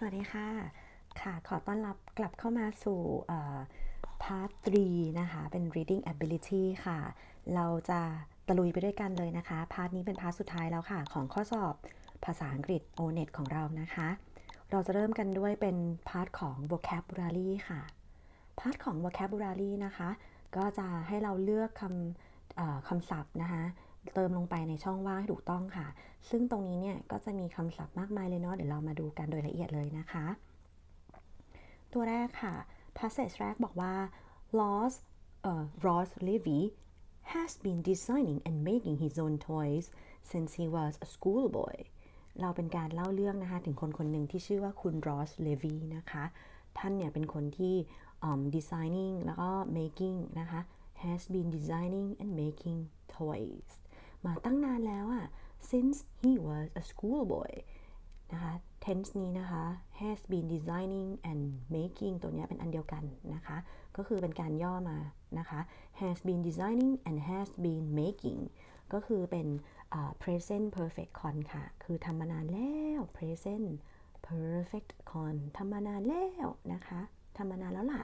สวัสดีค่ะ ค่ะ ขอต้อนรับกลับเข้ามาสู่พาร์ท3นะคะ เป็น reading ability ค่ะ เราจะตะลุยไปด้วยกันเลยนะคะ พาร์ทนี้เป็นพาร์ทสุดท้ายแล้วค่ะ ของข้อสอบภาษาอังกฤษ O-NET ของเรานะคะ เราจะเริ่มกันด้วยเป็นพาร์ทของ vocabulary ค่ะ พาร์ทของ vocabulary นะคะ ก็จะให้เราเลือกคำคำศัพท์นะคะ เติมลงไปในช่องว่างให้ถูกต้องค่ะ ซึ่งตรงนี้เนี่ยก็จะมีคำศัพท์มากมายเลยเนาะเดี๋ยวเรามาดูกันโดยละเอียดเลยนะคะ ตัวแรกค่ะ passage แรกบอกว่า Ross เอ่อ Ross Levy has been designing and making his own toys since he was a schoolboy เราเป็นการเล่าเรื่องนะคะถึงคนคนหนึ่งที่ชื่อว่าคุณ Ross Levy นะคะ ท่านเนี่ยเป็นคนที่ designing แล้วก็ making นะคะ has been designing and making toys มาตั้งนานแล้วอะ since he was a schoolboy นะคะ tense นี้นะคะ has been designing and making ตัวเนี้ยเป็นอันเดียวกันนะคะ ก็คือเป็นการย่อมานะคะ has been designing and has been making ก็คือเป็นอ่า present perfect con ค่ะ คือทำมานานแล้ว present perfect con ทำมานานแล้วนะคะ ทำมานานแล้วล่ะ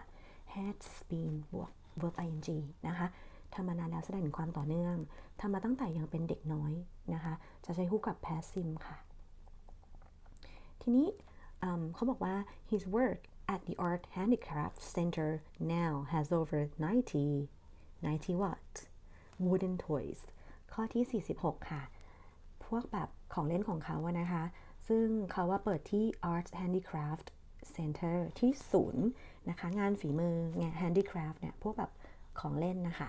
has been บวก verb ing นะคะ ทำมานานแล้วแสดงถึงความต่อเนื่องทำมาตั้งแต่ยังเป็นเด็กน้อยนะคะ จะใช้คู่กับ past sim ค่ะ ทีนี้เขาบอกว่า his work at the Art Handicraft Center now has over 90 90 what wooden toys ข้อที่ 46 ค่ะ พวกแบบของเล่นของเขาอะนะคะ ซึ่งเขาว่าเปิดที่ Art Handicraft Center ที่ศูนย์นะคะ งานฝีมืองาน Handicraft เนี่ย พวกแบบของเล่นนะคะ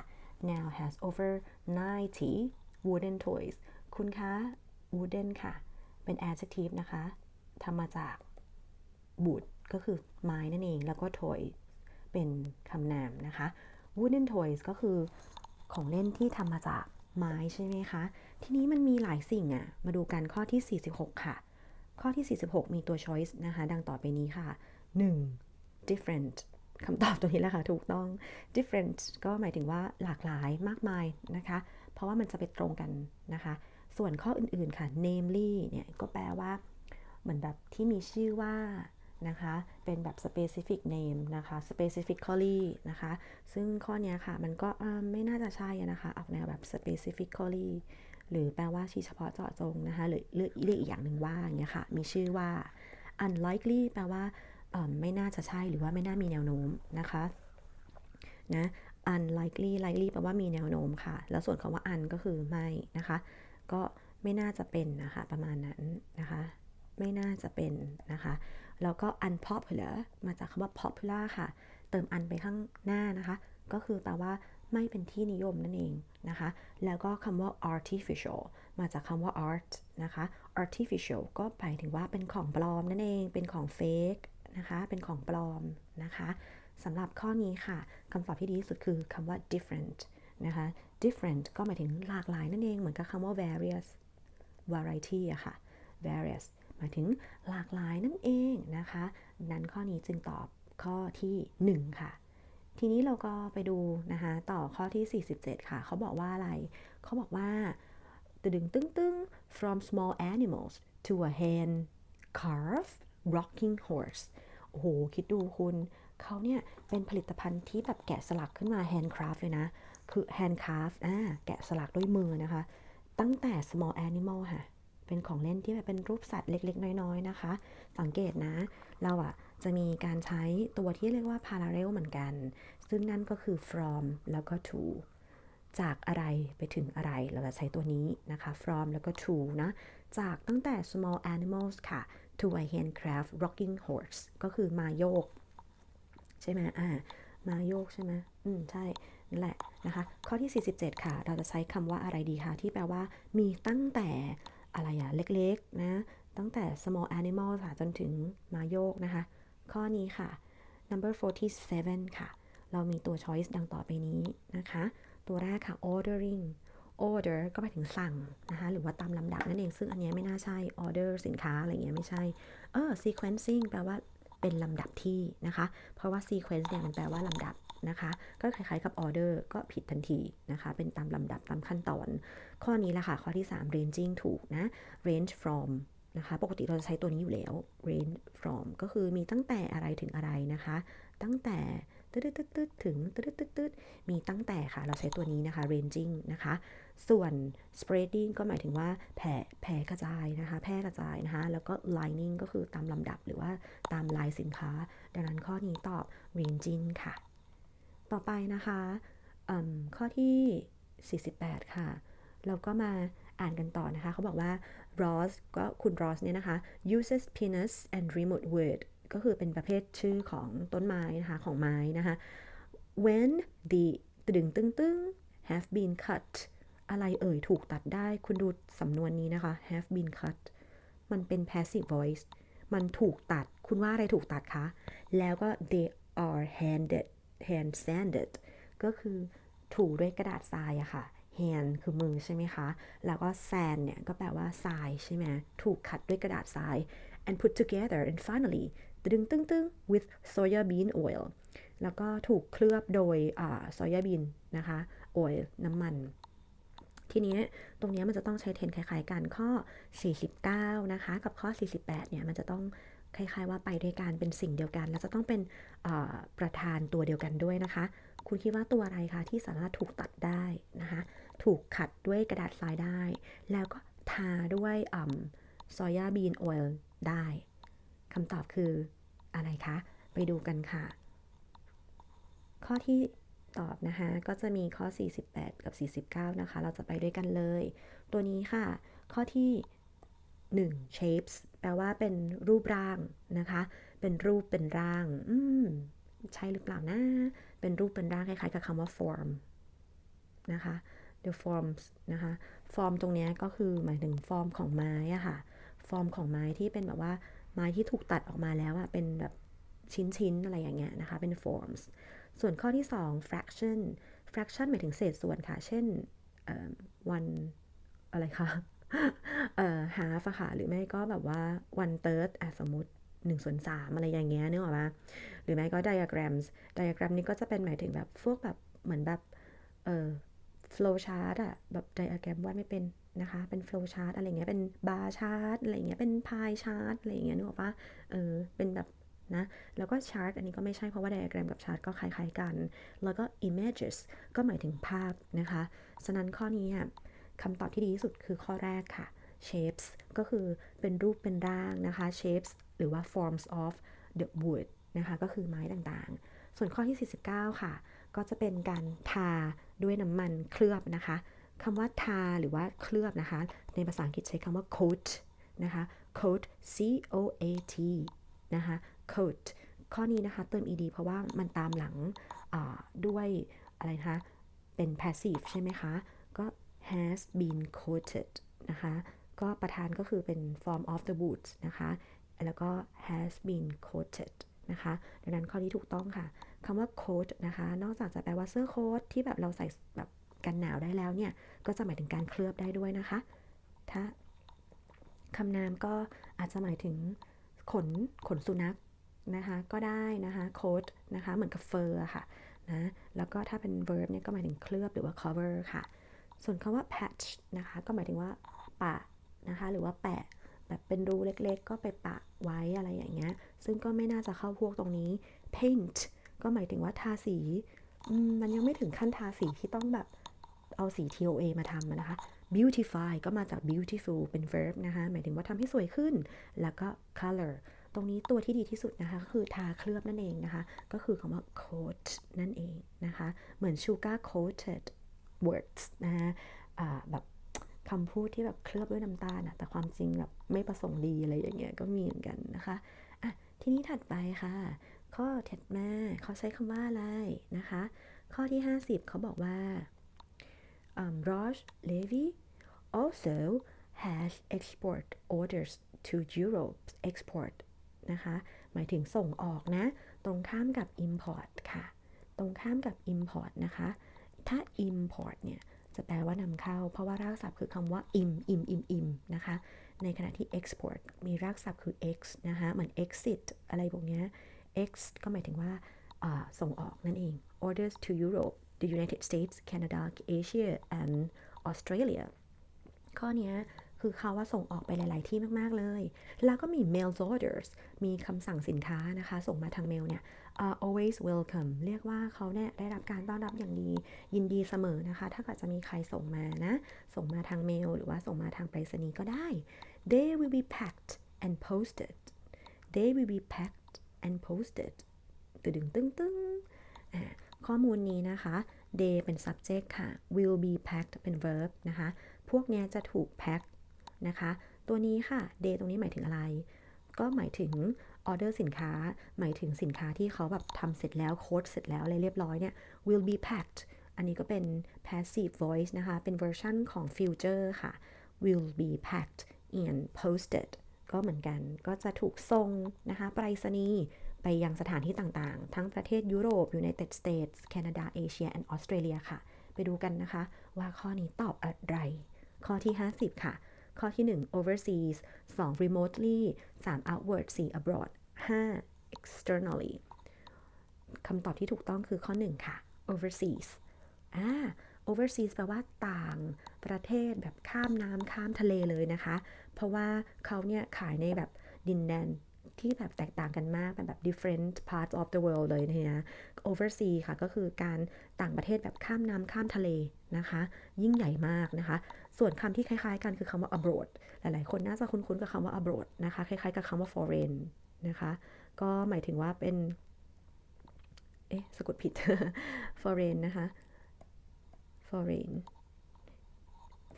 now has over 90 wooden toys คุณคะ wooden ค่ะ เป็น adjective นะคะทำมาจากบูดก็คือไม้นั่นเอง แล้วก็ toy เป็นคำนามนะคะ wooden toys ก็คือของเล่นที่ทำมาจากไม้ใช่ไหมคะ ทีนี้มันมีหลายสิ่งอะมาดูกันข้อที่ 46 ค่ะ ข้อที่ 46 มีตัว choice นะคะ ดังต่อไปนี้ค่ะ 1. different คำตอบตัวนี้แหละค่ะถูกต้อง different ก็หมายถึงว่าหลากหลายมากมายนะคะ เพราะว่ามันจะไปตรงกันนะคะ ส่วนข้ออื่นๆค่ะ namely เนี่ยก็แปลว่าเหมือนแบบที่มีชื่อว่านะคะ เป็นแบบ specific name นะคะ specifically นะคะ ซึ่งข้อนี้ค่ะ มันก็ไม่น่าจะใช่นะคะออกแนวแบบ specifically หรือแปลว่าชี้เฉพาะเจาะจงนะคะ หรือเรียกอีกอย่างหนึ่งว่าอย่างเงี้ยค่ะ มีชื่อว่า unlikely แปลว่า ไม่น่าจะใช่หรือว่าไม่น่ามีแนวโน้มนะคะนะ unlikely likely แปลว่ามีแนวโน้มค่ะ แล้วส่วนคำว่า un ก็คือไม่นะคะ ก็ไม่น่าจะเป็นนะคะ ประมาณนั้นนะคะ ไม่น่าจะเป็นนะคะ แล้วก็ unpopular มาจากคำว่า popular ค่ะ เติม un ไปข้างหน้านะคะ ก็คือแปลว่าไม่เป็นที่นิยมนั่นเองนะคะ แล้วก็คำว่า artificial มาจากคำว่า art นะคะ artificial ก็หมายถึงว่าเป็นของปลอมนั่นเอง เป็นของ fake นะคะ เป็นของปลอมนะคะสำหรับข้อนี้ค่ะคำตอบที่ดีที่สุดคือคำว่า different นะคะ different ก็หมายถึงหลากหลายนั่นเองเหมือนกับคำว่า various variety อะค่ะ various หมายถึงหลากหลายนั่นเองนะคะ นั้นข้อนี้จึงตอบข้อที่ 1 ค่ะ ทีนี้เราก็ไปดูนะคะ ต่อข้อที่ 47 ค่ะ เขาบอกว่าอะไร เขาบอกว่าตึงตึงตึง from small animals to a hand carved rocking horse โอ้โหคิดดูคุณเขาเนี่ยเป็นผลิตภัณฑ์ที่แบบแกะสลักขึ้นมา handcraft เลยนะ คือ handcraft อ่าแกะสลักด้วยมือนะคะ ตั้งแต่ small animal ค่ะ เป็นของเล่นที่แบบเป็นรูปสัตว์เล็กๆ น้อยๆ นะคะ สังเกตนะ เราอะจะมีการใช้ตัวที่เรียกว่า parallel เหมือนกัน ซึ่งนั่นก็คือ from แล้วก็ to จากอะไรไปถึงอะไรเราจะใช้ตัวนี้นะคะ from แล้วก็ to นะ จากตั้งแต่ small animals ค่ะ to a handcraft rocking horse ก็คือมาโยก ใช่ไหมอ่า มาโยกใช่ไหมอืม ใช่ นั่นแหละนะคะ ข้อที่ 47 ค่ะ เราจะใช้คำว่าอะไรดีคะ ที่แปลว่ามีตั้งแต่อะไรอะเล็กๆ นะ ตั้งแต่ small animal ค่ะ จนถึงมาโยกนะคะ ข้อนี้ค่ะ number 47 ค่ะ เรามีตัว choice ดังต่อไปนี้นะคะ ตัวแรกค่ะ ordering order ก็หมายถึงสั่งนะคะหรือว่าตามลำดับนั่นเอง ซึ่งอันนี้ไม่น่าใช่ order สินค้าอะไรเงี้ยไม่ใช่ เออ sequencing แปลว่าเป็นลำดับที่นะคะ เพราะว่า sequence เนี่ยมันแปลว่าลำดับนะคะ ก็คล้ายๆกับ order ก็ผิดทันทีนะคะ เป็นตามลำดับตามขั้นตอน ข้อนี้แหละค่ะ ข้อที่ 3 ranging ถูกนะ range from นะคะ ปกติเราจะใช้ตัวนี้อยู่แล้ว range from ก็คือมีตั้งแต่อะไรถึงอะไรนะคะ ตั้งแต่ ตึ๊ดตึ๊ดถึงตึ๊ดตึ๊ดตึ๊ดมีตั้งแต่ค่ะ เราใช้ตัวนี้นะคะ ranging นะคะ ส่วน spreading ก็หมายถึงว่าแผ่แผ่กระจายนะคะ แพร่กระจายนะคะ แล้วก็ lining ก็คือตามลำดับหรือว่าตามลายสินค้า ดังนั้นข้อนี้ตอบ ranging ค่ะ ต่อไปนะคะข้อที่ 48 ค่ะ เราก็มาอ่านกันต่อนะคะ เขาบอกว่า Ross ก็คุณ Ross เนี่ยนะคะ uses peanuts and remote wood ก็คือเป็นประเภทชื่อของต้นไม้นะคะของไม้นะคะ when the ตึงตึงตึง have been cut อะไรเอ่ยถูกตัดได้ คุณดูสำนวนนี้นะคะ have been cut มันเป็น passive voice มันถูกตัด คุณว่าอะไรถูกตัดคะ แล้วก็ they are handed hand sanded ก็คือถูด้วยกระดาษทรายอะค่ะ hand คือมือใช่ไหมคะ แล้วก็ sand เนี่ยก็แปลว่าทรายใช่ไหม ถูกขัดด้วยกระดาษทราย and put together and finally ตึงตึงตึง with soya bean oil แล้วก็ถูกเคลือบโดยอ่า soya bean นะคะ oil น้ำมัน ทีนี้ตรงนี้มันจะต้องใช้เทนคล้ายๆกันข้อ 49 นะคะ กับข้อ 48 เนี่ย มันจะต้องคล้ายๆว่าไปด้วยกันเป็นสิ่งเดียวกัน แล้วจะต้องเป็นประธานตัวเดียวกันด้วยนะคะ คุณคิดว่าตัวอะไรคะที่สามารถถูกตัดได้นะคะ ถูกขัดด้วยกระดาษทรายได้ แล้วก็ทาด้วยซอยาบีนออยล์ได้ คำตอบคืออะไรคะ ไปดูกันค่ะ ข้อที่ตอบนะคะ ก็จะมีข้อ 48 กับ 49 นะคะ เราจะไปด้วยกันเลย ตัวนี้ค่ะ ข้อที่ 1 shapes แปลว่าเป็นรูปร่างนะคะ เป็นรูปเป็นร่าง อืม ใช่หรือเปล่านะ เป็นรูปเป็นร่างคล้ายๆกับคำว่า form นะคะ the forms นะคะ form ตรงนี้ก็คือหมายถึงฟอร์มของไม้อะค่ะฟอร์มของไม้ที่เป็นแบบว่า ไม้ที่ถูกตัดออกมาแล้วอะเป็นแบบชิ้น ๆ อะไรอย่างเงี้ยนะคะ เป็น forms ส่วนข้อที่ 2 fraction fraction หมายถึงเศษส่วนค่ะ เช่นเอ่อ one อะไรคะเอ่อ half อะค่ะ หรือไม่ก็แบบว่า one third อะสมมติ1ส่วน3อะไรอย่างเงี้ยนึกออกปะหรือไม่ก็ diagrams diagram นี้ก็จะเป็นหมายถึงแบบพวกแบบเหมือนแบบ เอ่อ flow chart อะแบบ diagram วาดไม่เป็น นะคะ เป็น flow chart อะไรเงี้ย เป็น bar chart อะไรเงี้ย เป็น pie chart อะไรเงี้ยนึกออกปะเออ เป็นแบบนะ แล้วก็ chart อันนี้ก็ไม่ใช่เพราะว่า diagram กับ chart ก็คล้ายๆกัน แล้วก็ images ก็หมายถึงภาพนะคะ ฉะนั้นข้อนี้อะคำตอบที่ดีที่สุดคือข้อแรกค่ะ shapes ก็คือเป็นรูปเป็นร่างนะคะ shapes หรือว่า forms of the wood นะคะ ก็คือไม้ต่างๆ ส่วนข้อที่ 49 ค่ะ ก็จะเป็นการทาด้วยน้ำมันเคลือบนะคะ คำว่าทาหรือว่าเคลือบนะคะ ในภาษาอังกฤษใช้คำว่า coat นะคะ coat c o a t นะคะ coat ข้อนี้นะคะเติม ed เพราะว่ามันตามหลังด้วยอะไรนะคะเป็น passive ใช่ไหมคะ ก็ has been coated นะคะ ก็ประธานก็คือเป็น form of the woods นะคะ แล้วก็ has been coated นะคะ ดังนั้นข้อนี้ถูกต้องค่ะคำว่า coat นะคะ นอกจากจะแปลว่าเสื้อโค้ทที่แบบเราใส่แบบ กันหนาวได้แล้วเนี่ย ก็จะหมายถึงการเคลือบได้ด้วยนะคะ ถ้าคำนามก็อาจจะหมายถึงขนขนสุนัขนะคะก็ได้นะคะ coat นะคะเหมือนกับ fur อะค่ะนะแล้วก็ถ้าเป็น verb เนี่ยก็หมายถึงเคลือบหรือว่า cover ค่ะ ส่วนคำว่า patch นะคะก็หมายถึงว่าปะนะคะหรือว่าแปะแบบเป็นรูเล็กๆ ก็ไปปะไว้อะไรอย่างเงี้ย ซึ่งก็ไม่น่าจะเข้าพวกตรงนี้ paint ก็หมายถึงว่าทาสีมันยังไม่ถึงขั้นทาสีที่ต้องแบบ เอาสี TOA มาทำนะคะ beautify ก็มาจาก beautiful เป็น verb นะคะ หมายถึงว่าทำให้สวยขึ้น แล้วก็ color ตรงนี้ตัวที่ดีที่สุดนะคะก็คือทาเคลือบนั่นเองนะคะ ก็คือคำว่า coat นั่นเองนะคะ เหมือน sugar coated words นะคะแบบคำพูดที่แบบเคลือบด้วยน้ำตาลอะแต่ความจริงแบบไม่ประสงค์ดีอะไรอย่างเงี้ยก็มีเหมือนกันนะคะอะทีนี้ถัดไปค่ะ ข้อถัดมาเขาใช้คำว่าอะไรนะคะ ข้อที่ 50 เขาบอกว่า um, Roche Levy also has export orders to Europe export นะคะ หมายถึงส่งออกนะ ตรงข้ามกับ import ค่ะ ตรงข้ามกับ import นะคะ ถ้า import เนี่ย จะแปลว่านำเข้า เพราะว่ารากศัพท์คือคำว่า im im im im นะคะ ในขณะที่ export มีรากศัพท์คือ ex นะคะ เหมือน exit อะไรพวกนี้ ex ก็หมายถึงว่าส่งออกนั่นเอง orders to Europe the United States Canada Asia and Australia ข้อนี้คือเขาว่าส่งออกไปหลาย ๆ ที่มาก ๆ เลย แล้วก็มี mail orders มีคำสั่งสินค้านะคะ ส่งมาทางเมลเนี่ย uh, always welcome เรียกว่าเขาเนี่ยได้รับการต้อนรับอย่างดี ยินดีเสมอนะคะ ถ้าเกิดจะมีใครส่งมานะ ส่งมาทางเมล หรือว่าส่งมาทางไปรษณีย์ก็ได้ they will be packed and posted they will be packed and posted ตึดึงตึงตึงอ่า ข้อมูลนี้นะคะ they เป็น subject ค่ะ will be packed เป็น verb นะคะ พวกนี้จะถูก pack นะคะ ตัวนี้ค่ะ day ตรงนี้หมายถึงอะไร ก็หมายถึงออเดอร์สินค้า หมายถึงสินค้าที่เขาแบบทำเสร็จแล้ว โค้ดเสร็จแล้วอะไรเรียบร้อยเนี่ย will be packed อันนี้ก็เป็น passive voice นะคะ เป็นเวอร์ชันของ future ค่ะ will be packed and posted ก็เหมือนกัน ก็จะถูกส่งนะคะ ไปรษณีย์ ไปยังสถานที่ต่างๆ ทั้งประเทศยุโรป United States แคนาดาเอเชีย and Australia ค่ะ ไปดูกันนะคะ ว่าข้อนี้ตอบอะไร ข้อที่ 50 ค่ะ ข้อที่ 1 overseas 2 remotely 3 outward 4 abroad 5 externally คำตอบที่ถูกต้องคือข้อ 1 ค่ะ overseas อ่า overseas แปลว่าต่างประเทศแบบข้ามน้ำข้ามทะเลเลยนะคะ เพราะว่าเขาเนี่ยขายในแบบดินแดน ที่แบบแตกต่างกันมากเป็นแบบ different parts of the world เลยนะ oversea ค่ะ ก็คือการต่างประเทศแบบข้ามน้ำข้ามทะเลนะคะ ยิ่งใหญ่มากนะคะ ส่วนคำที่คล้ายๆกันคือคำว่า abroad หลายๆ คนน่าจะคุ้นๆ กับคำว่า abroad นะคะ คล้ายๆ กับคำว่า foreign นะคะ ก็หมายถึงว่าเป็น เอ๊ะ สะกดผิด foreign นะคะ foreign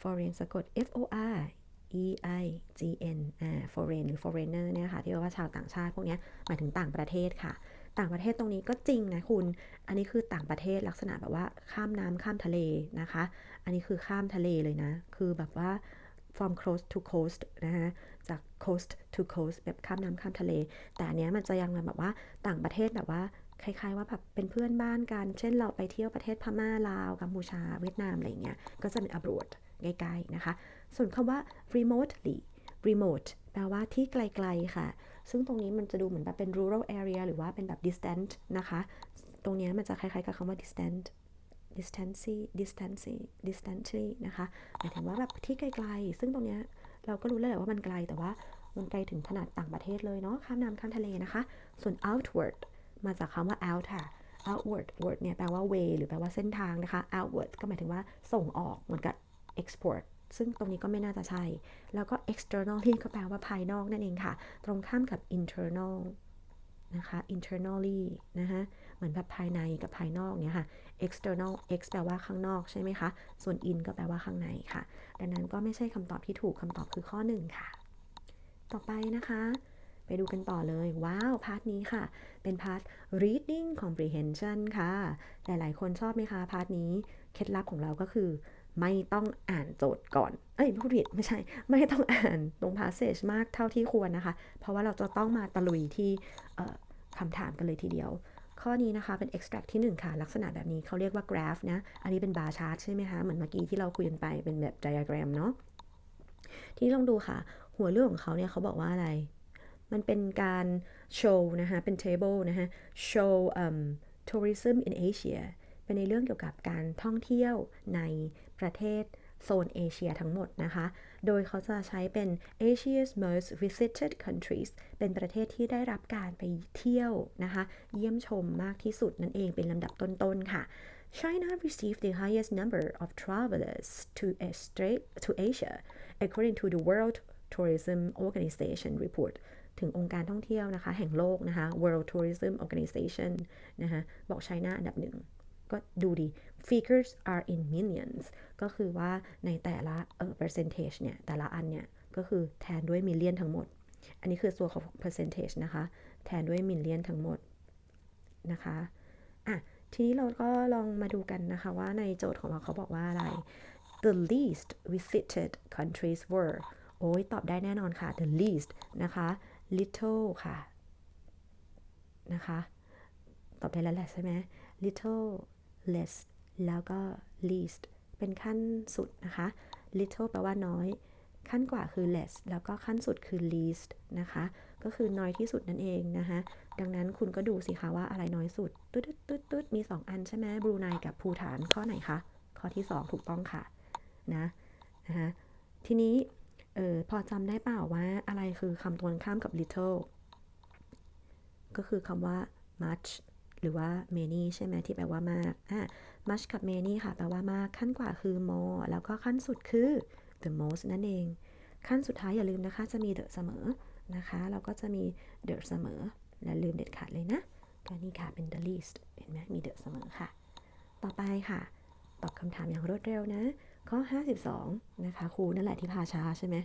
foreign สะกด f o r e i g n อ่า foreign หรือ foreigner เนี่ยค่ะ ที่แปลว่าชาวต่างชาติพวกนี้หมายถึงต่างประเทศค่ะ ต่างประเทศตรงนี้ก็จริงนะคุณ อันนี้คือต่างประเทศลักษณะแบบว่าข้ามน้ำข้ามทะเลนะคะ อันนี้คือข้ามทะเลเลยนะ คือแบบว่า from coast to coast นะคะจาก coast to coast แบบข้ามน้ำข้ามทะเล แต่อันเนี้ยมันจะยังแบบว่าต่างประเทศแบบว่าคล้ายๆว่าแบบเป็นเพื่อนบ้านกัน เช่นเราไปเที่ยวประเทศพม่าลาวกัมพูชาเวียดนามอะไรเงี้ย ก็จะเป็น abroad ใกล้ๆนะคะ ส่วนคำว่า remotely remote แปลว่าที่ไกลๆค่ะ ซึ่งตรงนี้มันจะดูเหมือนแบบเป็น rural area หรือว่าเป็นแบบ distant นะคะ ตรงนี้มันจะคล้ายๆกับคำว่า distant distancy distancy distantly นะคะ หมายถึงว่าแบบที่ไกลๆ ซึ่งตรงนี้เราก็รู้เลยแหละว่ามันไกล แต่ว่ามันไกลถึงขนาดต่างประเทศเลยเนาะ ข้ามน้ำข้ามทะเลนะคะ ส่วน outward มาจากคำว่า out ค่ะ outward word เนี่ยแปลว่า way หรือแปลว่าเส้นทางนะคะ outward ก็หมายถึงว่าส่งออกเหมือนกับ export ซึ่งตรงนี้ก็ไม่น่าจะใช่ แล้วก็ externally ก็แปลว่าภายนอกนั่นเองค่ะ ตรงข้ามกับ internal นะคะ internally นะคะเหมือนแบบภายในกับภายนอกเนี่ยค่ะ external x แปลว่าข้างนอกใช่ไหมคะ ส่วน in ก็แปลว่าข้างในค่ะ ดังนั้นก็ไม่ใช่คำตอบที่ถูกคำตอบคือข้อ 1 ค่ะ ต่อไปนะคะ ไปดูกันต่อเลย ว้าว พาร์ทนี้ค่ะ เป็นพาร์ท reading comprehension ค่ะ หลายๆ คนชอบไหมคะ พาร์ทนี้ เคล็ดลับของเราก็คือ ไม่ต้องอ่านโจทย์ก่อน เอ้ยพูดผิดไม่ใช่ ไม่ต้องอ่านตรง passage มากเท่าที่ควรนะคะ เพราะว่าเราจะต้องมาตะลุยที่คำถามกันเลยทีเดียว ข้อนี้นะคะเป็น extract ที่ 1 ค่ะ ลักษณะแบบนี้เขาเรียกว่า graph นะ อันนี้เป็น bar chart ใช่ไหมคะ เหมือนเมื่อกี้ที่เราคุยกันไปเป็นแบบ diagram เนาะทีนี้ลองดูค่ะ หัวเรื่องของเขาเนี่ยเขาบอกว่าอะไร มันเป็นการโชว์นะคะเป็น table นะคะ show um, tourism in Asia เป็นในเรื่องเกี่ยวกับการท่องเที่ยวในประเทศโซนเอเชียทั้งหมดนะคะ โดยเขาจะใช้เป็น Asia's most visited countries เป็นประเทศที่ได้รับการไปเที่ยวนะคะ เยี่ยมชมมากที่สุดนั่นเองเป็นลำดับต้นๆค่ะ China received the highest number of travelers to, to Asia according to the World Tourism Organization report ถึงองค์การท่องเที่ยวนะคะ แห่งโลกนะคะ World Tourism Organization นะคะบอกไชน่าอันดับหนึ่ง ก็ดูดี figures are in millions ก็คือว่าในแต่ละเออ percentage เนี่ย แต่ละอันเนี่ย ก็คือแทนด้วย million ทั้งหมด อันนี้คือส่วนของ percentage นะคะ แทนด้วย million ทั้งหมดนะคะอะทีนี้เราก็ลองมาดูกันนะคะว่าในโจทย์ของเราเขาบอกว่าอะไร the least visited countries were โอ้ยตอบได้แน่นอนค่ะ the least นะคะ little ค่ะ นะคะ ตอบได้แล้วแหละใช่ไหม little less แล้วก็ least เป็นขั้นสุดนะคะ little แปลว่าน้อย ขั้นกว่าคือ less แล้วก็ขั้นสุดคือ least นะคะ ก็คือน้อยที่สุดนั่นเองนะคะ ดังนั้นคุณก็ดูสิคะว่าอะไรน้อยสุด ตุ๊ดตุ๊ดตุ๊ดมี 2 อันใช่ไหมบรูไนกับภูฐานข้อไหนคะ ข้อที่ 2 ถูกต้องค่ะ นะนะคะทีนี้เออพอจำได้เปล่าว่าอะไรคือคำตรงกันข้ามกับ little ก็คือคำว่า much หรือว่า many ใช่ไหมที่แปลว่ามากอะ much กับ many ค่ะ แปลว่ามาก ขั้นกว่าคือ more แล้วก็ขั้นสุดคือ the most นั่นเอง ขั้นสุดท้ายอย่าลืมนะคะ จะมี the เสมอนะคะ แล้วก็จะมี the เสมอ และลืมเด็ดขาดเลยนะก็นี่ค่ะเป็น the least เห็นไหมมี the เสมอค่ะ ต่อไปค่ะ ตอบคำถามอย่างรวดเร็วนะ ข้อ 52 นะคะครูนั่นแหละที่พาช้าใช่ไหม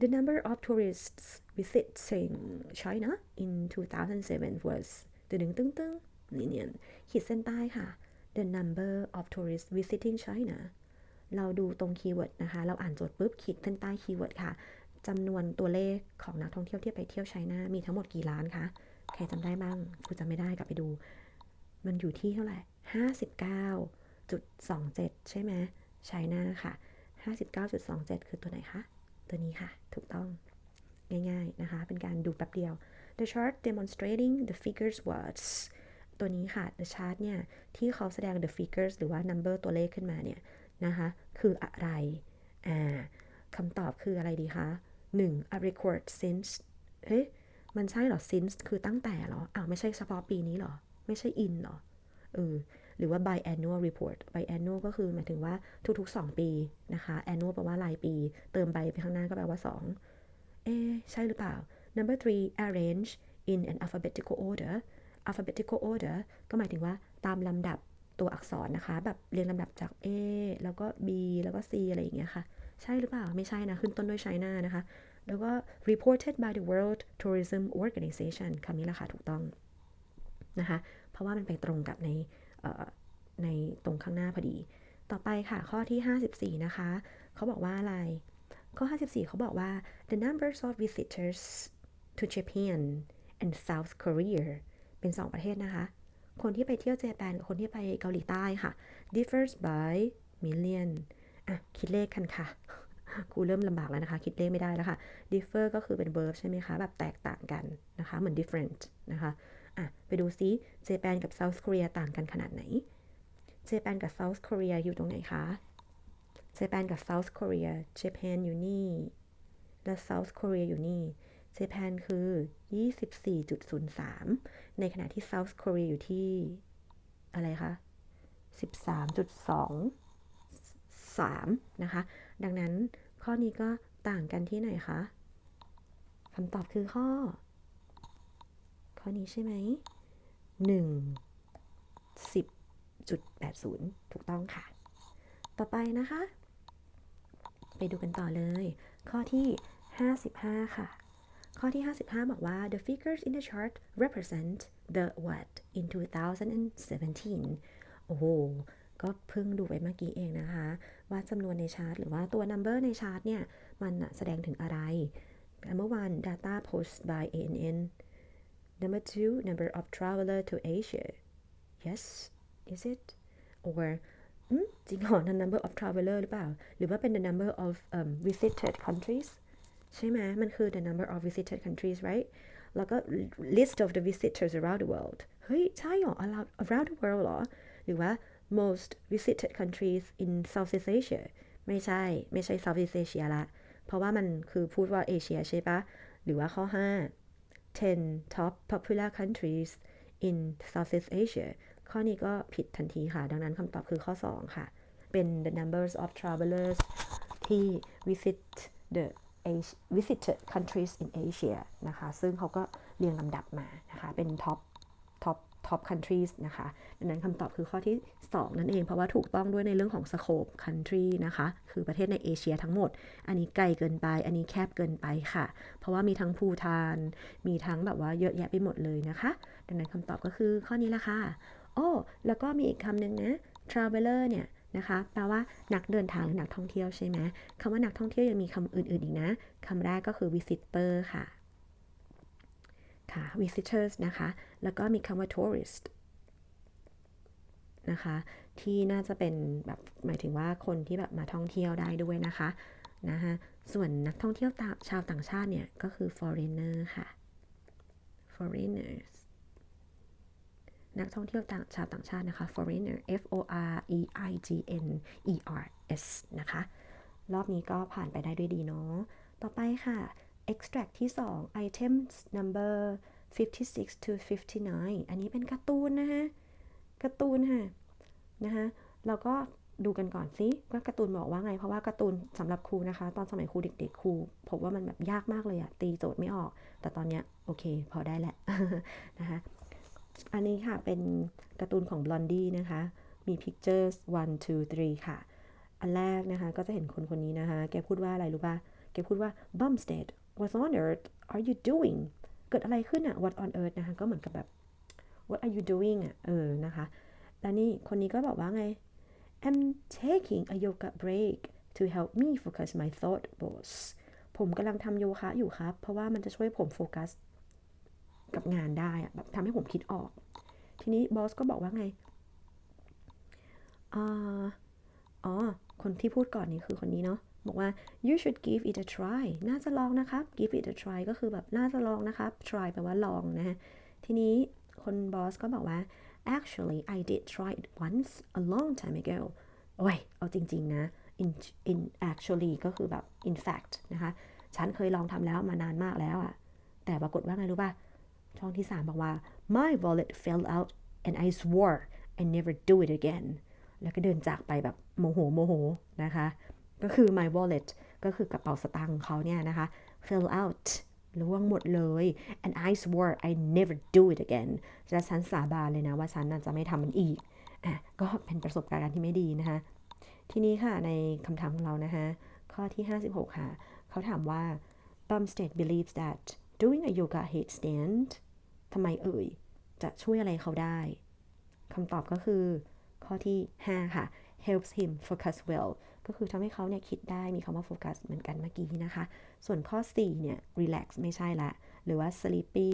The number of tourists visiting China in 2007 was ตึงตึงตึง นี่เนี่ยขีดเส้นใต้ค่ะ The number of tourists visiting China เราดูตรงคีย์เวิร์ดนะคะ เราอ่านโจทย์ปุ๊บขีดเส้นใต้คีย์เวิร์ดค่ะจำนวนตัวเลขของนักท่องเที่ยวที่ไปเที่ยวไชน่ามีทั้งหมดกี่ล้านคะใครจำได้บ้างครูจำไม่ได้กลับไปดู มันอยู่ที่เท่าไหร่59.27 ใช่ไหมไชน่าค่ะ 59.27 คือตัวไหนคะ ตัวนี้ค่ะ ถูกต้องง่ายๆนะคะ เป็นการดูแป๊บเดียว The chart demonstrating the figures was ตัวนี้ค่ะ the chart เนี่ย ที่เขาแสดง the figures หรือว่า number ตัวเลขขึ้นมาเนี่ยนะคะ คืออะไร อ่าคำตอบคืออะไรดีคะ 1. a record since เฮ้ยมันใช่เหรอ since คือตั้งแต่เหรอ อ้าว ไม่ใช่เฉพาะปีนี้เหรอ ไม่ใช่ in เหรอ เออ หรือว่า biannual report biannual ก็คือหมายถึงว่าทุก ๆ 2 ปีนะคะ annual แปลว่ารายปี เติม by ไปข้างหน้าก็แปลว่า 2 เอ๊ใช่หรือเปล่า number three arrange in an alphabetical order alphabetical order ก็หมายถึงว่าตามลำดับตัวอักษรนะคะ แบบเรียงลำดับจาก A แล้วก็ B แล้วก็ C อะไรอย่างเงี้ยค่ะ ใช่หรือเปล่า ไม่ใช่นะ ขึ้นต้นด้วย China นะคะ แล้วก็ reported by the World Tourism Organization คำนี้แหละค่ะ ถูกต้องนะคะ เพราะว่ามันไปตรงกับในในตรงข้างหน้าพอดี ต่อไปค่ะ ข้อที่ 54 นะคะ เขาบอกว่าอะไร ข้อ 54 เขาบอกว่า the numbers of visitors to Japan and South Korea เป็น 2 ประเทศนะคะ คนที่ไปเที่ยวเจแปนกับคนที่ไปเกาหลีใต้ค่ะ differs by million อะ คิดเลขกันค่ะกูเริ่มลำบากแล้วนะคะ คิดเลขไม่ได้แล้วค่ะ differ ก็คือเป็น verb ใช่ไหมคะ แบบแตกต่างกันนะคะ เหมือน different นะคะ อะ ไปดูซิเจแปนกับ South Korea ต่างกันขนาดไหนเจแปนกับ South Korea อยู่ตรงไหนคะเจแปนกับ South Korea เจแปนอยู่นี่ และ South Korea อยู่นี่ เจแปนคือ 24.03 ในขณะที่ South Korea อยู่ที่ อะไรคะ 13.23 นะคะ ดังนั้นข้อนี้ก็ต่างกันที่ไหนคะคำตอบคือข้อ ข้อนี้ใช่ไหม 1 10.80 ถูกต้องค่ะ ต่อไปนะคะ ไปดูกันต่อเลย ข้อที่ 55 ค่ะ ข้อที่ 55 บอกว่า the figures in the chart represent the what in 2017 โอ้โห ก็เพิ่งดูไปเมื่อกี้เองนะคะ ว่าจำนวนในชาร์ตหรือว่าตัว number ในชาร์ตเนี่ย มันแสดงถึงอะไร number one data post by ANN number two number of traveler to Asia yes is it or จริงเหรอ the number of traveler หรือเปล่า หรือว่าเป็น the number of um, visited countries ใช่ไหมมันคือ the number of visited countries right แล้วก็ list of the visitors around the world เฮ้ย ใช่หรอ around around the world หรอ หรือว่า most visited countries in Southeast Asia ไม่ใช่ ไม่ใช่ Southeast Asia ละ เพราะว่ามันคือพูดว่าเอเชียใช่ปะ หรือว่าข้อ 5 10 top popular countries in Southeast Asia ข้อนี้ก็ผิดทันทีค่ะ ดังนั้นคำตอบคือข้อ 2 ค่ะ เป็น the numbers of travelers ที่ visit the visited countries in Asia นะคะ ซึ่งเขาก็เรียงลำดับมานะคะ เป็น top top top countries นะคะ ดังนั้นคำตอบคือข้อที่ 2 นั่นเอง เพราะว่าถูกต้องด้วยในเรื่องของ scope country นะคะ คือประเทศในเอเชียทั้งหมด อันนี้ไกลเกินไป อันนี้แคบเกินไปค่ะ เพราะว่ามีทั้งภูทาน มีทั้งแบบว่าเยอะแยะไปหมดเลยนะคะ ดังนั้นคำตอบก็คือข้อนี้ละค่ะ โอ้ แล้วก็มีอีกคำหนึ่งนะ traveler เนี่ย นะคะแปลว่านักเดินทางหรือนักท่องเที่ยวใช่ไหมคำว่านักท่องเที่ยวยังมีคำอื่นๆอีกนะคำแรกก็คือ visitor ค่ะค่ะ visitors นะคะ แล้วก็มีคำว่า tourist นะคะ ที่น่าจะเป็นแบบหมายถึงว่าคนที่แบบมาท่องเที่ยวได้ด้วยนะคะนะคะส่วนนักท่องเที่ยวชาวต่างชาติเนี่ย ก็คือ foreigner ค่ะ foreigners นักท่องเที่ยวต่างชาวต่างชาตินะคะ foreigner F O R E I G N E R S นะคะ รอบนี้ก็ผ่านไปได้ด้วยดีเนาะ ต่อไปค่ะ extract ที่ 2 item number 56 to 59 อันนี้เป็นการ์ตูนนะฮะการ์ตูนค่ะนะคะเราก็ดูกันก่อนสิว่าการ์ตูนบอกว่าไง เพราะว่าการ์ตูนสำหรับครูนะคะ ตอนสมัยครูเด็ก ๆครูพบว่ามันแบบยากมากเลยอะตีโจทย์ไม่ออก แต่ตอนเนี้ยโอเค พอได้แหละนะคะ อันนี้ค่ะเป็นการ์ตูนของ Blondie นะคะ มี pictures one two three ค่ะ อันแรกนะคะ ก็จะเห็นคนคนนี้นะคะ แกพูดว่าอะไรรู้ป่ะ แกพูดว่า Bumstead what on earth are you doing เกิดอะไรขึ้นอะ what on earth นะคะ ก็เหมือนกับแบบ what are you doing อะเออ นะคะ แล้วนี่คนนี้ก็บอกว่าไง I'm taking a yoga break to help me focus my thought boss ผมกำลังทำโยคะอยู่ครับ เพราะว่ามันจะช่วยผมโฟกัส กับงานได้แบบทำให้ผมคิดออก ทีนี้บอสก็บอกว่าไงอ๋อ คนที่พูดก่อนนี่คือคนนี้เนาะบอกว่า you should give it a try น่าจะลองนะครับ give it a try ก็คือแบบน่าจะลองนะครับ try แปลว่าลองนะฮะ ทีนี้คนบอสก็บอกว่า actually I did try it once a long time ago โอ้ย เอาจริง ๆ นะ in in actually ก็คือแบบ in fact นะคะ ฉันเคยลองทำแล้วมานานมากแล้วอะแต่ปรากฏว่าไงรู้ป่ะ ช่องที่ 3 บอกว่า my wallet fell out and I swore I never do it again แล้วก็เดินจากไปแบบโมโหโมโหนะคะ ก็คือ my wallet ก็คือกระเป๋าสตางค์ของเขาเนี่ยนะคะ fell out ล่วงหมดเลย and I swore I never do it again จะฉันสาบานเลยนะว่าฉันน่ะจะไม่ทำมันอีก อะ ก็เป็นประสบการณ์ที่ไม่ดีนะคะ ทีนี้ค่ะในคำถามของเรานะคะข้อที่ 56 ค่ะ เขาถามว่า Bumstead believes that doing a yoga headstand ทำไมเอ่ย จะช่วยอะไรเขาได้คำตอบก็คือข้อที่ 5 ค่ะ helps him focus well ก็คือทำให้เขาเนี่ยคิดได้มีคำว่า focus เหมือนกันเมื่อกี้นะคะ ส่วนข้อ 4 เนี่ย relax ไม่ใช่ละ หรือว่า sleepy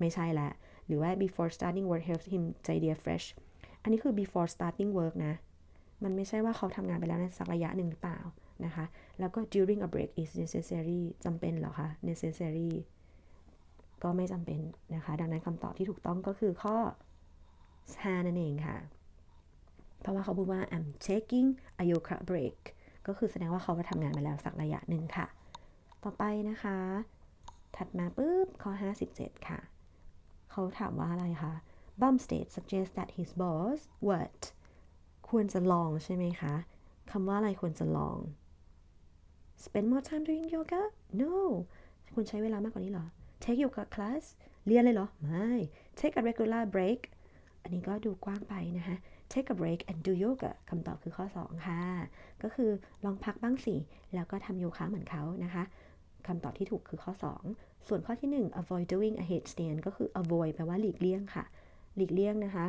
ไม่ใช่ละ หรือว่า before starting work helps him ใจเดีย fresh อันนี้คือ before starting work นะ มันไม่ใช่ว่าเขาทำงานไปแล้วในสักระยะหนึ่งหรือเปล่านะคะ แล้วก็ during a break is necessary จำเป็นเหรอคะ necessary ก็ไม่จำเป็นนะคะ ดังนั้นคำตอบที่ถูกต้องก็คือข้อ5นั่นเองค่ะ เพราะว่าเขาพูดว่า I'm taking a yoga break ก็คือแสดงว่าเขาไปทำงานมาแล้วสักระยะหนึ่งค่ะ ต่อไปนะคะ ถัดมาปุ๊บ ข้อ 57 ค่ะ เขาถามว่าอะไรคะ Bumstead suggests that his boss what ควรจะลองใช่ไหมคะ คำว่าอะไรควรจะลอง spend more time doing yoga no คุณใช้เวลามากกว่านี้เหรอ take yoga class เรียนเลยเหรอ ไม่ take a regular break อันนี้ก็ดูกว้างไปนะคะ take a break and do yoga คำตอบคือข้อ 2 ค่ะ ก็คือลองพักบ้างสิ แล้วก็ทำโยคะเหมือนเขานะคะคำตอบที่ถูกคือข้อ 2 ส่วนข้อที่ 1 avoid doing a headstand ก็คือ avoid แปลว่าหลีกเลี่ยงค่ะ หลีกเลี่ยงนะคะ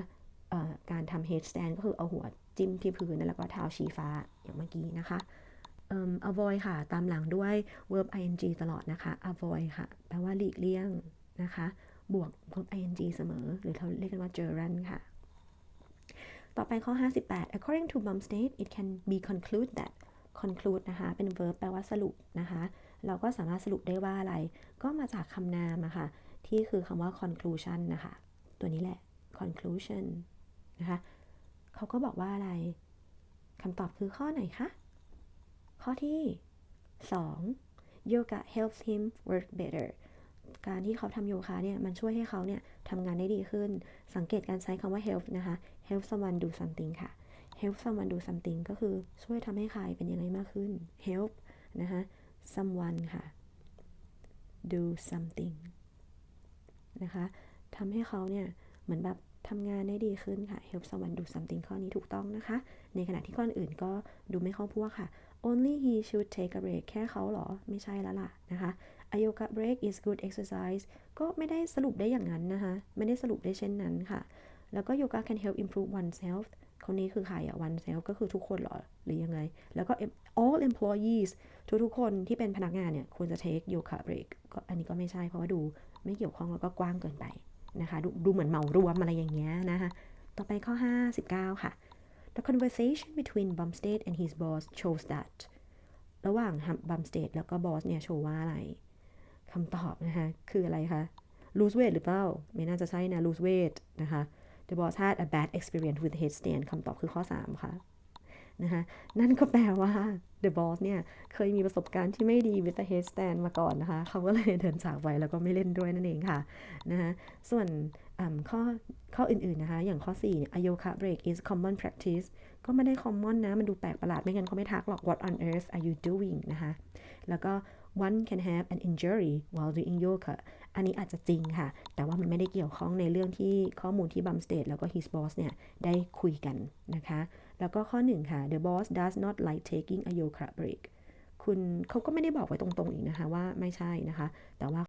การทำ headstand ก็คือเอาหัวจิ้มที่พื้นแล้วก็เท้าชี้ฟ้าอย่างเมื่อกี้นะคะ avoid ค่ะ ตามหลังด้วย verb ing ตลอดนะคะ avoid ค่ะ แปลว่าหลีกเลี่ยงนะคะ บวก verb ing เสมอ หรือเราเรียกกันว่า gerund ค่ะ ต่อไปข้อ 58 according to Bumstead it can be conclude that conclude นะคะ เป็น verb แปลว่าสรุปนะคะ เราก็สามารถสรุปได้ว่าอะไร ก็มาจากคำนามอะค่ะ ที่คือคำว่า conclusion นะคะ ตัวนี้แหละ conclusion นะคะ เขาก็บอกว่าอะไร คำตอบคือข้อไหนคะ ข้อที่ 2 yoga helps him work better การที่เขาทำโยคะเนี่ยมันช่วยให้เขาเนี่ยทำงานได้ดีขึ้น สังเกตการใช้คำว่า help นะคะ help someone do something ค่ะ help someone do something ก็คือช่วยทำให้ใครเป็นยังไงมากขึ้น help นะคะ someone ค่ะ do something นะคะทำให้เขาเนี่ยเหมือนแบบทำงานได้ดีขึ้นค่ะ help someone do something ข้อนี้ถูกต้องนะคะ ในขณะที่ข้ออื่นก็ดูไม่เข้าพวกค่ะ only he should take a break แค่เขาเหรอ ไม่ใช่แล้วล่ะนะคะ a yoga break is good exercise ก็ไม่ได้สรุปได้อย่างนั้นนะคะ ไม่ได้สรุปได้เช่นนั้นค่ะ แล้วก็ yoga can help improve oneself คนนี้คือใครอะ oneself ก็คือทุกคนเหรอ หรือยังไง แล้วก็ all employees ทุกๆคนที่เป็นพนักงานเนี่ยควรจะ take yoga break ก็อันนี้ก็ไม่ใช่เพราะว่าดูไม่เกี่ยวข้องแล้วก็กว้างเกินไปนะคะดดูเหมือนเหมารวมอะไรอย่างเงี้ยนะคะ ต่อไปข้อ 59 ค่ะ The conversation between Bumstead and his boss shows that ระหว่าง Bumstead แล้วก็บอสเนี่ยโชว์ว่าอะไรคำตอบนะคะคืออะไรคะ lose weight หรือเปล่า ไม่น่าจะใช่นะ lose weight นะคะ The boss had a bad experience with headstand คำตอบคือข้อ 3 ค่ะนะคะนั่นก็แปลว่า The Boss เนี่ย เคยมีประสบการณ์ที่ไม่ดี with the headstand มาก่อนนะคะ เขาก็เลยเดินจากไปแล้วก็ไม่เล่นด้วยนั่นเองค่ะนะคะส่วน ข้อข้ออื่นๆนะคะ อย่างข้อ4เนี่ย Ayoka break is common practice ก็ไม่ได้ common นะ มันดูแปลกประหลาด ไม่งั้นเขาไม่ทักหรอก what on earth are you doing นะคะ แล้วก็ one can have an injury while doing yoga อันนี้อาจจะจริงค่ะ แต่ว่ามันไม่ได้เกี่ยวข้องในเรื่องที่ข้อมูลที่บัมสเตดแล้วก็ his boss เนี่ย ได้คุยกันนะคะ แล้วก็ข้อหนึ่งค่ะ the boss does not like taking a yoga break คุณเขาก็ไม่ได้บอกไว้ตรงๆอีกนะคะว่าไม่ใช่นะคะ แต่ว่า